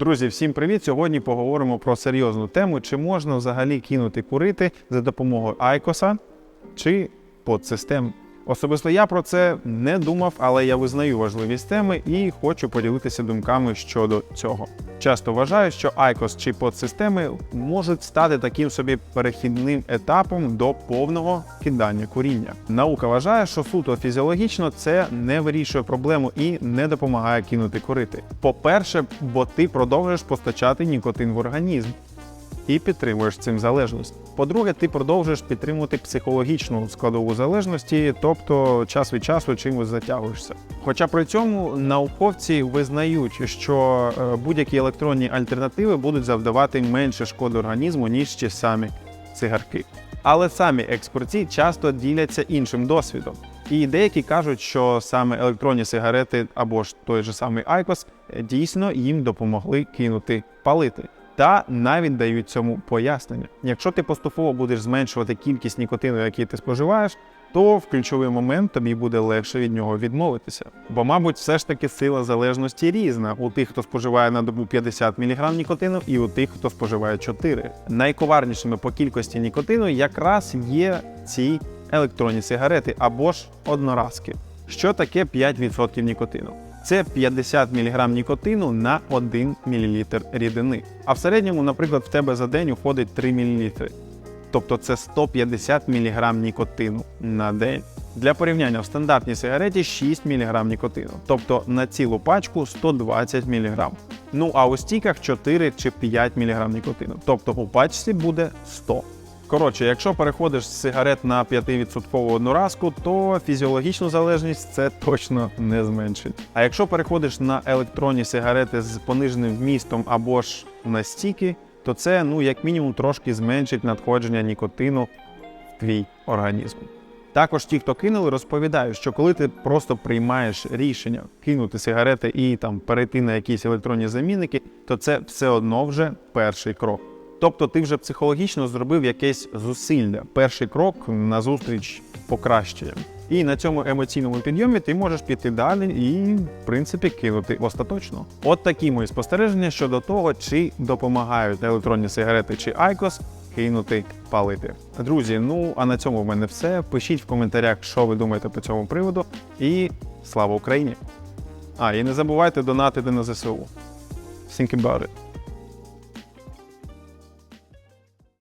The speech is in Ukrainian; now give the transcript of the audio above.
Друзі, всім привіт! Сьогодні поговоримо про серйозну тему: чи можна взагалі кинути курити за допомогою Айкоса чи подсистем. Особисто я про це не думав, але я визнаю важливість теми і хочу поділитися думками щодо цього. Часто вважаю, що IQOS чи подсистеми можуть стати таким собі перехідним етапом до повного кидання куріння. Наука вважає, що суто фізіологічно це не вирішує проблему і не допомагає кинути курити. По-перше, бо ти продовжуєш постачати нікотин в організм і підтримуєш цим залежність. По-друге, ти продовжуєш підтримувати психологічну складову залежності, тобто час від часу чимось затягуєшся. Хоча при цьому науковці визнають, що е, будь-які електронні альтернативи будуть завдавати менше шкоди організму, ніж ті самі цигарки. Але самі експорті часто діляться іншим досвідом. І деякі кажуть, що саме електронні сигарети або ж той же самий Айкос дійсно їм допомогли кинути палити та навіть дають цьому пояснення. Якщо ти поступово будеш зменшувати кількість нікотину, який ти споживаєш, то в ключовий момент тобі буде легше від нього відмовитися. Бо, мабуть, все ж таки сила залежності різна у тих, хто споживає на добу 50 мг нікотину, і у тих, хто споживає 4. Найковарнішими по кількості нікотину якраз є ці електронні сигарети або ж одноразки. Що таке 5% нікотину? Це 50 мг нікотину на 1 мл рідини. А в середньому, наприклад, в тебе за день уходить 3 мл. Тобто це 150 мг нікотину на день. Для порівняння в стандартній сигареті 6 мг нікотину, тобто на цілу пачку 120 мг. Ну а у стіках 4 чи 5 мг нікотину, тобто у пачці буде 100 Коротше, якщо переходиш з сигарет на 5% одноразку, то фізіологічну залежність це точно не зменшить. А якщо переходиш на електронні сигарети з пониженим вмістом або ж на стіки, то це ну як мінімум трошки зменшить надходження нікотину в твій організм. Також ті, хто кинули, розповідають, що коли ти просто приймаєш рішення кинути сигарети і там перейти на якісь електронні замінники, то це все одно вже перший крок. Тобто ти вже психологічно зробив якесь зусилля, перший крок назустріч покращенням. І на цьому емоційному підйомі ти можеш піти далі і, в принципі, кинути остаточно. От такі мої спостереження щодо того, чи допомагають електронні сигарети чи Айкос кинути палити. Друзі, ну а на цьому в мене все. Пишіть в коментарях, що ви думаєте по цьому приводу. І слава Україні! А, і не забувайте донатити на ЗСУ. Think about it.